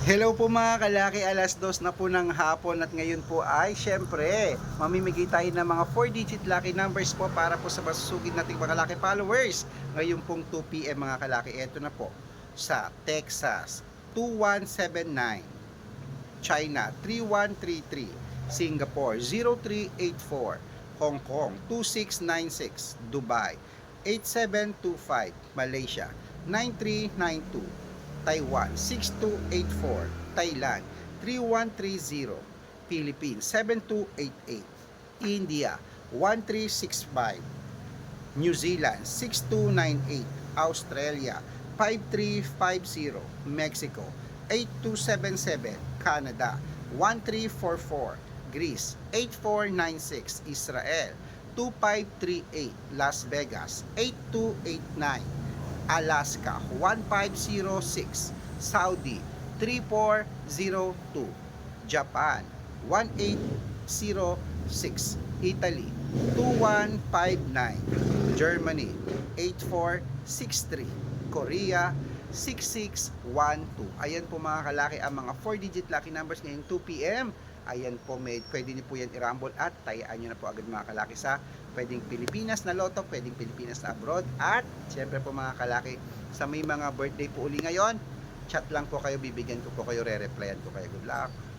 Hello po mga kalaki, alas dos na po ng hapon at ngayon po ay syempre mamimigay tayo ng mga 4-digit lucky numbers po para po sa masusugid nating mga kalaki followers. Ngayon pong 2pm mga kalaki, eto na po sa Texas 2179, China 3133, Singapore 0384, Hong Kong 2696, Dubai 8725, Malaysia 9392, Taiwan 6284, Thailand 3130, Philippines 7288, India 1365, New Zealand 6298, Australia 5350, Mexico 8277, Canada 1344, Greece 8496, Israel 2538, Las Vegas 8289, Alaska 1506, Saudi 3402, Japan 1806, Italy 2159, Germany 8463, Korea 6612. Ayan po mga kalaki ang mga 4-digit lucky numbers ngayong 2 p.m. Ayan po, may, pwede niyo po yan i-rumble at tayaan nyo na po agad mga kalaki sa pwedeng Pilipinas na loto, pwedeng Pilipinas na abroad at syempre po mga kalaki sa may mga birthday po uli ngayon, chat lang po kayo, bibigyan ko po kayo, re-replyan ko kayo. Good luck!